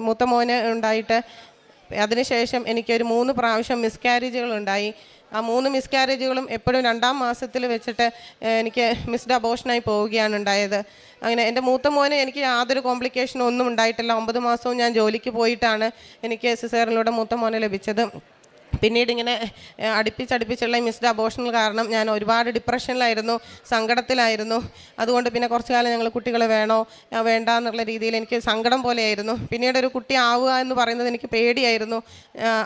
മൂത്ത മോന് ഉണ്ടായിട്ട് അതിനുശേഷം എനിക്കൊരു മൂന്ന് പ്രാവശ്യം മിസ്കാരേജുകൾ ഉണ്ടായി ആ മൂന്ന് മിസ്കാരേജുകളും എപ്പോഴും രണ്ടാം മാസത്തിൽ വെച്ചിട്ട് എനിക്ക് മിസ്ഡ് അബോഷനായി പോവുകയാണ് ഉണ്ടായത്. അങ്ങനെ എന്റെ മൂത്ത മോന് എനിക്ക് യാതൊരു കോംപ്ലിക്കേഷനും ഒന്നും ഉണ്ടായിട്ടില്ല. ഒമ്പത് മാസവും ഞാൻ ജോലിക്ക് പോയിട്ടാണ് എനിക്ക് സിസേറിലൂടെ മൂത്ത മോനെ ലഭിച്ചത്. പിന്നീട് ഇങ്ങനെ അടുപ്പിച്ചടുപ്പിച്ചുള്ള മിസ്ഡ് അബോഷണൽ കാരണം ഞാൻ ഒരുപാട് ഡിപ്രഷനിലായിരുന്നു സങ്കടത്തിലായിരുന്നു. അതുകൊണ്ട് പിന്നെ കുറച്ച് കാലം ഞങ്ങൾ കുട്ടികൾ വേണോ വേണ്ട എന്നുള്ള രീതിയിൽ എനിക്ക് സങ്കടം പോലെയായിരുന്നു. പിന്നീട് ഒരു കുട്ടി ആവുക എന്ന് പറയുന്നത് എനിക്ക് പേടിയായിരുന്നു.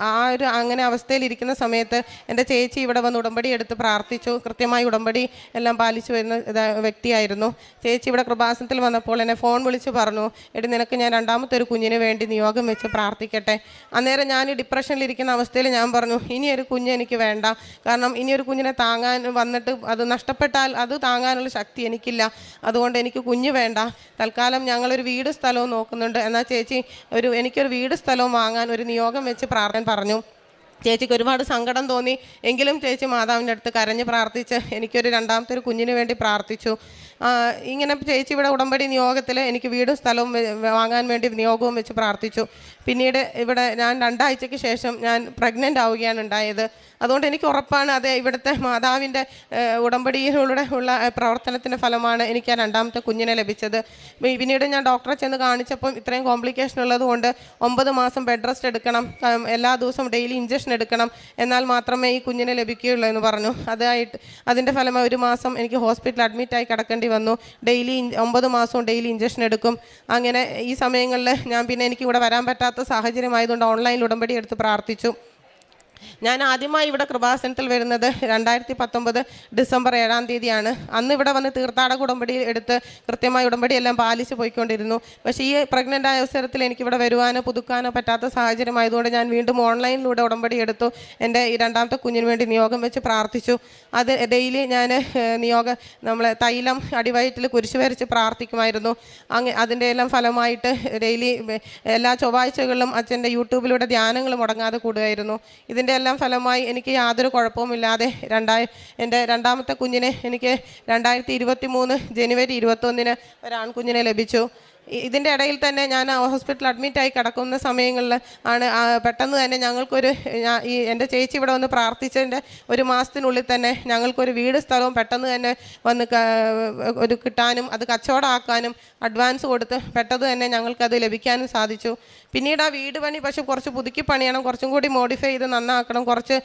ആ, ഒരു അങ്ങനെ അവസ്ഥയിലിരിക്കുന്ന സമയത്ത് എന്റെ ചേച്ചി ഇവിടെ വന്ന് ഉടമ്പടി എടുത്ത് പ്രാർത്ഥിച്ചു. കൃത്യമായി ഉടമ്പടി എല്ലാം പാലിച്ചു വരുന്ന വ്യക്തിയായിരുന്നു. ചേച്ചി ഇവിടെ കൃപാസനത്തിൽ വന്നപ്പോൾ എന്നെ ഫോൺ വിളിച്ച് പറഞ്ഞു എടി നിനക്ക് ഞാൻ രണ്ടാമത്തെ ഒരു കുഞ്ഞിന് വേണ്ടി നിയോഗം വെച്ച് പ്രാർത്ഥിക്കട്ടെ. അന്നേരം ഞാൻ ഡിപ്രഷനിലിരിക്കുന്ന അവസ്ഥയിൽ ഞാൻ പറഞ്ഞു ഇനിയൊരു കുഞ്ഞ് എനിക്ക് വേണ്ട. കാരണം ഇനിയൊരു കുഞ്ഞിനെ താങ്ങാൻ വന്നിട്ട് അത് നഷ്ടപ്പെട്ടാൽ അത് താങ്ങാനുള്ള ശക്തി എനിക്കില്ല. അതുകൊണ്ട് എനിക്ക് കുഞ്ഞ് വേണ്ട. തൽക്കാലം ഞങ്ങളൊരു വീട് സ്ഥലവും നോക്കുന്നുണ്ട്. എന്നാൽ ചേച്ചി ഒരു എനിക്കൊരു വീട് സ്ഥലവും വാങ്ങാൻ ഒരു നിയോഗം വെച്ച് പ്രാർത്ഥന പറഞ്ഞു. ചേച്ചിക്ക് ഒരുപാട് സങ്കടം തോന്നി. എങ്കിലും ചേച്ചി മാതാവിന്റെ അടുത്ത് കരഞ്ഞ് പ്രാർത്ഥിച്ച് എനിക്കൊരു രണ്ടാമത്തെ ഒരു കുഞ്ഞിന് വേണ്ടി പ്രാർത്ഥിച്ചു. ഇങ്ങനെ ചേച്ചി ഇവിടെ ഉടമ്പടി നിയോഗത്തിൽ എനിക്ക് വീടും സ്ഥലവും വാങ്ങാൻ വേണ്ടി നിയോഗവും വെച്ച് പ്രാർത്ഥിച്ചു. പിന്നീട് ഇവിടെ ഞാൻ രണ്ടാഴ്ചയ്ക്ക് ശേഷം ഞാൻ പ്രഗ്നന്റ് ആവുകയാണ് ഉണ്ടായത്. അതുകൊണ്ട് എനിക്ക് ഉറപ്പാണ് അത് ഇവിടുത്തെ മാതാവിന്റെ ഉടമ്പടിയിലൂടെ ഉള്ള പ്രവർത്തനത്തിന്റെ ഫലമാണ് എനിക്ക് ആ രണ്ടാമത്തെ കുഞ്ഞിനെ ലഭിച്ചത്. പിന്നീട് ഞാൻ ഡോക്ടറെ ചെന്ന് കാണിച്ചപ്പം ഇത്രയും കോംപ്ലിക്കേഷൻ ഉള്ളതുകൊണ്ട് ഒമ്പത് മാസം ബെഡ് റെസ്റ്റ് എടുക്കണം. എല്ലാ ദിവസവും ഡെയിലി ഇഞ്ചക്ഷൻ എടുക്കണം. എന്നാൽ മാത്രമേ ഈ കുഞ്ഞിനെ ലഭിക്കുകയുള്ളൂ എന്ന് പറഞ്ഞു. അതായിട്ട് അതിന്റെ ഫലമായി ഒരു മാസം എനിക്ക് ഹോസ്പിറ്റലിൽ അഡ്മിറ്റായി കിടക്കേണ്ടി വന്നു. ഡെയിലി ഒമ്പത് മാസവും ഡെയിലി ഇഞ്ചക്ഷൻ എടുക്കും. അങ്ങനെ ഈ സമയങ്ങളിൽ ഞാൻ പിന്നെ എനിക്ക് ഇവിടെ വരാൻ പറ്റാത്ത സാഹചര്യമായതുകൊണ്ട് ഓൺലൈനിൽ ഉടമ്പടി എടുത്ത് പ്രാർത്ഥിച്ചു. ഞാൻ ആദ്യമായി ഇവിടെ കൃപാസനത്തിൽ വരുന്നത് രണ്ടായിരത്തി പത്തൊമ്പത് ഡിസംബർ ഏഴാം തീയതിയാണ്. അന്ന് ഇവിടെ വന്ന് തീർത്ഥാടക ഉടമ്പടി എടുത്ത് കൃത്യമായി ഉടമ്പടി എല്ലാം പാലിച്ച് പോയിക്കൊണ്ടിരുന്നു. പക്ഷേ ഈ പ്രഗ്നന്റ് ആയ അവസരത്തിൽ എനിക്ക് ഇവിടെ വരുവാനോ പുതുക്കാനോ പറ്റാത്ത സാഹചര്യമായതുകൊണ്ട് ഞാൻ വീണ്ടും ഓൺലൈനിലൂടെ ഉടമ്പടി എടുത്തു. എന്റെ ഈ രണ്ടാമത്തെ കുഞ്ഞിന് വേണ്ടി നിയോഗം വെച്ച് പ്രാർത്ഥിച്ചു. അത് ഡെയിലി ഞാൻ നിയോഗ നമ്മൾ തൈലം അടിവയറ്റിൽ കുരിശ് വരച്ച് പ്രാർത്ഥിക്കുമായിരുന്നു. അങ്ങ് അതിന്റെ എല്ലാം ഫലമായിട്ട് ഡെയിലി എല്ലാ ചൊവ്വാഴ്ചകളിലും അച്ഛന്റെ യൂട്യൂബിലൂടെ ധ്യാനങ്ങൾ മുടങ്ങാതെ കൂടുമായിരുന്നു ഇതിന്റെ എല്ലാം ഫലമായി എനിക്ക് യാതൊരു കുഴപ്പവുമില്ലാതെ രണ്ടായി എന്റെ രണ്ടാമത്തെ കുഞ്ഞിനെ എനിക്ക് രണ്ടായിരത്തി ഇരുപത്തി മൂന്ന് ജനുവരി ഇരുപത്തൊന്നിന് ഒരാൺകുഞ്ഞിനെ ലഭിച്ചു. ഇതിന്റെ ഇടയിൽ തന്നെ ഞാൻ ഹോസ്പിറ്റലിൽ അഡ്മിറ്റായി കിടക്കുന്ന സമയങ്ങളിൽ ആണ് പെട്ടെന്ന് തന്നെ ഞങ്ങൾക്കൊരു ഈ എന്റെ ചേച്ചി ഇവിടെ വന്ന് പ്രാർത്ഥിച്ചതിന്റെ ഒരു മാസത്തിനുള്ളിൽ തന്നെ ഞങ്ങൾക്കൊരു വീട് സ്ഥലവും പെട്ടെന്ന് തന്നെ വന്ന് ഒരു കിട്ടാനും അത് കച്ചവടമാക്കാനും അഡ്വാൻസ് കൊടുത്ത് പെട്ടെന്ന് തന്നെ ഞങ്ങൾക്കത് ലഭിക്കാനും സാധിച്ചു. പിന്നീട് ആ വീട് പണി പക്ഷെ കുറച്ച് പുതുക്കി പണിയണം കുറച്ചും കൂടി മോഡിഫൈ ചെയ്ത് നന്നാക്കണം കുറച്ച്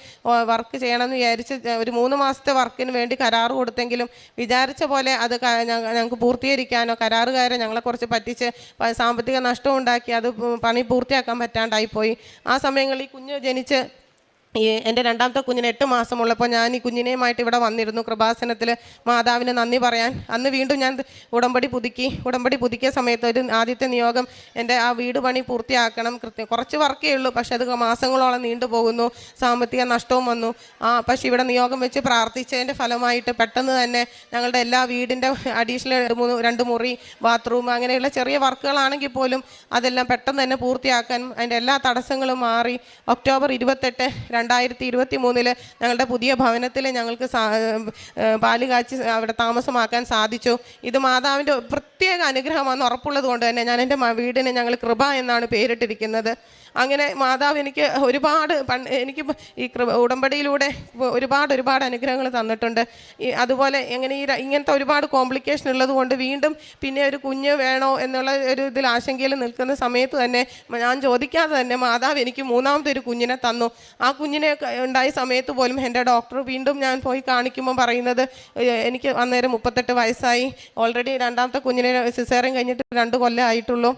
വർക്ക് ചെയ്യണം എന്ന് വിചാരിച്ച് ഒരു മൂന്ന് മാസത്തെ വർക്കിന് വേണ്ടി കരാറ് കൊടുത്തെങ്കിലും വിചാരിച്ച പോലെ അത് ഞങ്ങൾക്ക് പൂർത്തീകരിക്കാനോ കരാറുകാരെ ഞങ്ങളെ കുറച്ച് പറ്റിച്ച് പ- സാമ്പത്തിക നഷ്ടം ഉണ്ടാക്കി അത് പണി പൂർത്തിയാക്കാൻ പറ്റാണ്ടായിപ്പോയി. ആ സമയങ്ങളിൽ കുഞ്ഞ് ജനിച്ച് ഈ എന്റെ രണ്ടാമത്തെ കുഞ്ഞിന് എട്ട് മാസമുള്ളപ്പോൾ ഞാൻ ഈ കുഞ്ഞിനെയുമായിട്ട് ഇവിടെ വന്നിരുന്നു. കൃപാസനത്തിൽ മാതാവിന് നന്ദി പറയാൻ. അന്ന് വീണ്ടും ഞാൻ ഉടമ്പടി പുതുക്കി. ഉടമ്പടി പുതുക്കിയ സമയത്ത് ഒരു ആദ്യത്തെ നിയോഗം എന്റെ ആ വീട് പണി പൂർത്തിയാക്കണം. കൃത്യം കുറച്ച് വർക്കേ ഉള്ളൂ. പക്ഷെ അത് മാസങ്ങളോളം നീണ്ടു പോകുന്നു. സാമ്പത്തിക നഷ്ടവും വന്നു. ആ പക്ഷേ ഇവിടെ നിയോഗം വെച്ച് പ്രാർത്ഥിച്ചതിന്റെ ഫലമായിട്ട് പെട്ടെന്ന് തന്നെ ഞങ്ങളുടെ എല്ലാ വീടിന്റെ അഡീഷണൽ രണ്ട് മുറി ബാത്റൂം അങ്ങനെയുള്ള ചെറിയ വർക്കുകളാണെങ്കിൽ പോലും അതെല്ലാം പെട്ടെന്ന് തന്നെ പൂർത്തിയാക്കാൻ അതിന്റെ എല്ലാ തടസ്സങ്ങളും മാറി. ഒക്ടോബർ ഇരുപത്തെട്ട് രണ്ടായിരത്തി ഇരുപത്തി മൂന്നിൽ ഞങ്ങളുടെ പുതിയ ഭവനത്തിൽ ഞങ്ങൾക്ക് പാൽ കാച്ചി അവിടെ താമസമാക്കാൻ സാധിച്ചു. ഇത് മാതാവിന്റെ പ്രത്യേക അനുഗ്രഹമാണെന്ന് ഉറപ്പുള്ളത് കൊണ്ട് തന്നെ ഞാൻ എന്റെ വീടിന് ഞങ്ങൾ കൃപ എന്നാണ് പേരിട്ടിരിക്കുന്നത്. അങ്ങനെ മാതാവ് എനിക്ക് ഒരുപാട് എനിക്ക് ഈ ഉടമ്പടിയിലൂടെ ഒരുപാട് ഒരുപാട് അനുഗ്രഹങ്ങൾ തന്നിട്ടുണ്ട്. അതുപോലെ എങ്ങനെ ഈ ഇങ്ങനത്തെ ഒരുപാട് കോംപ്ലിക്കേഷൻ ഉള്ളത് കൊണ്ട് വീണ്ടും പിന്നെ ഒരു കുഞ്ഞ് വേണോ എന്നുള്ള ഒരു ഇതിൽ ആശങ്കയിൽ നിൽക്കുന്ന സമയത്ത് തന്നെ ഞാൻ ചോദിക്കാതെ തന്നെ മാതാവ് എനിക്ക് മൂന്നാമത്തെ ഒരു കുഞ്ഞിനെ തന്നു. ആ കുഞ്ഞിനെ ഉണ്ടായ സമയത്ത് പോലും എന്റെ ഡോക്ടർ വീണ്ടും ഞാൻ പോയി കാണിക്കുമ്പോൾ പറയുന്നത് എനിക്ക് അന്നേരം മുപ്പത്തെട്ട് വയസ്സായി. ഓൾറെഡി രണ്ടാമത്തെ കുഞ്ഞിനെ സിസേറിയൻ കഴിഞ്ഞിട്ട് രണ്ട് കൊല്ലം ആയിട്ടുള്ളൂ.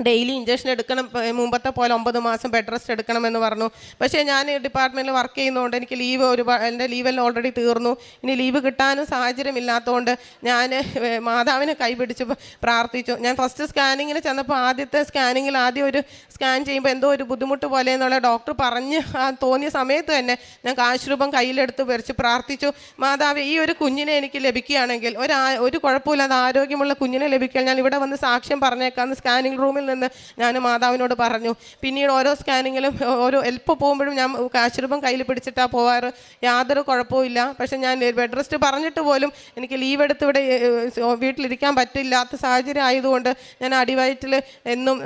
ഡെയിലി ഇഞ്ചക്ഷൻ എടുക്കണം മുമ്പത്തെ പോലെ ഒമ്പത് മാസം ബെഡ് റെസ്റ്റ് എടുക്കണമെന്ന് പറഞ്ഞു. പക്ഷേ ഞാൻ ഡിപ്പാർട്ട്മെന്റിൽ വർക്ക് ചെയ്യുന്നതുകൊണ്ട് എനിക്ക് ലീവ് ഒരു എന്റെ ലീവെല്ലാം ഓൾറെഡി തീർന്നു. ഇനി ലീവ് കിട്ടാനും സാഹചര്യമില്ലാത്തതുകൊണ്ട് ഞാൻ ഏഹ്, മാതാവിനെ കൈപിടിച്ച് പ്രാർത്ഥിച്ചു. ഞാൻ ഫസ്റ്റ് സ്കാനിങ്ങിന് ചെന്നപ്പോൾ ആദ്യത്തെ സ്കാനിങ്ങിൽ ആദ്യം ഒരു സ്കാൻ ചെയ്യുമ്പോൾ എന്തോ ഒരു ബുദ്ധിമുട്ട് പോലെ എന്നുള്ള ഡോക്ടർ പറഞ്ഞ് തോന്നിയ സമയത്ത് തന്നെ ഞാൻ കാശുരൂപം കയ്യിലെടുത്ത് വരച്ച് പ്രാർത്ഥിച്ചു. മാതാവ് ഈ ഒരു കുഞ്ഞിനെ എനിക്ക് ലഭിക്കുകയാണെങ്കിൽ ഒരു ഒരു കുഴപ്പമില്ലാതെ ആരോഗ്യമുള്ള കുഞ്ഞിനെ ലഭിക്കാൻ ഞാൻ ഇവിടെ വന്ന് സാക്ഷ്യം പറഞ്ഞേക്കാം സ്കാനിങ് റൂമിൽ നിന്ന് ഞാൻ മാതാവിനോട് പറഞ്ഞു പിന്നീട് ഓരോ സ്കാനിങ്ങിലും ഓരോ എൽപ്പ് പോകുമ്പോഴും ഞാൻ കാശുരൂപം കയ്യിൽ പിടിച്ചിട്ടാണ് പോവാറ്. യാതൊരു കുഴപ്പമില്ല പക്ഷേ ഞാൻ ബെഡ് റെസ്റ്റ് പറഞ്ഞിട്ട് പോലും എനിക്ക് ലീവ് എടുത്ത് ഇവിടെ വീട്ടിലിരിക്കാൻ പറ്റില്ലാത്ത സാഹചര്യം ആയതുകൊണ്ട് ഞാൻ അടിവയറ്റിൽ എന്നും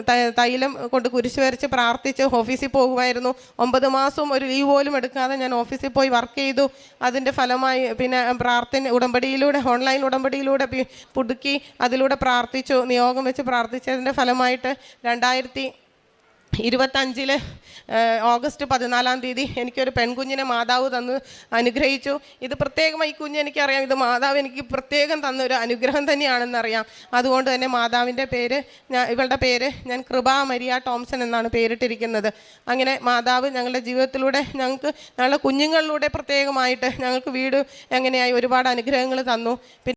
തൈലം കൊണ്ട് കുരിശ് വരച്ച് പ്രാർത്ഥിച്ച് ഓഫീസിൽ പോകുമായിരുന്നു. ഒമ്പത് മാസവും ഒരു ലീവ് പോലും എടുക്കാതെ ഞാൻ ഓഫീസിൽ പോയി വർക്ക് ചെയ്തു. അതിന്റെ ഫലമായി പിന്നെ പ്രാർത്ഥന ഉടമ്പടിയിലൂടെ ഓൺലൈൻ ഉടമ്പടിയിലൂടെ പുതുക്കി അതിലൂടെ പ്രാർത്ഥിച്ചു. നിയോഗം വെച്ച് പ്രാർത്ഥിച്ചതിന്റെ ഫലമായിട്ട് രണ്ടായിരത്തി ഇരുപത്തഞ്ചിൽ ഓഗസ്റ്റ് പതിനാലാം തീയതി എനിക്കൊരു പെൺകുഞ്ഞിനെ മാതാവ് തന്ന് അനുഗ്രഹിച്ചു. ഇത് പ്രത്യേകമായി കുഞ്ഞ് എനിക്കറിയാം. ഇത് മാതാവ് എനിക്ക് പ്രത്യേകം തന്ന ഒരു അനുഗ്രഹം തന്നെയാണെന്നറിയാം. അതുകൊണ്ട് തന്നെ മാതാവിന്റെ പേര് ഞാൻ ഇവളുടെ പേര് ഞാൻ കൃപ മരിയ ടോംസൺ എന്നാണ് പേരിട്ടിരിക്കുന്നത്. അങ്ങനെ മാതാവ് ഞങ്ങളുടെ ജീവിതത്തിലൂടെ ഞങ്ങൾക്ക് ഞങ്ങളുടെ കുഞ്ഞുങ്ങളിലൂടെ പ്രത്യേകമായിട്ട് ഞങ്ങൾക്ക് വീട് എങ്ങനെയായി ഒരുപാട് അനുഗ്രഹങ്ങൾ തന്നു.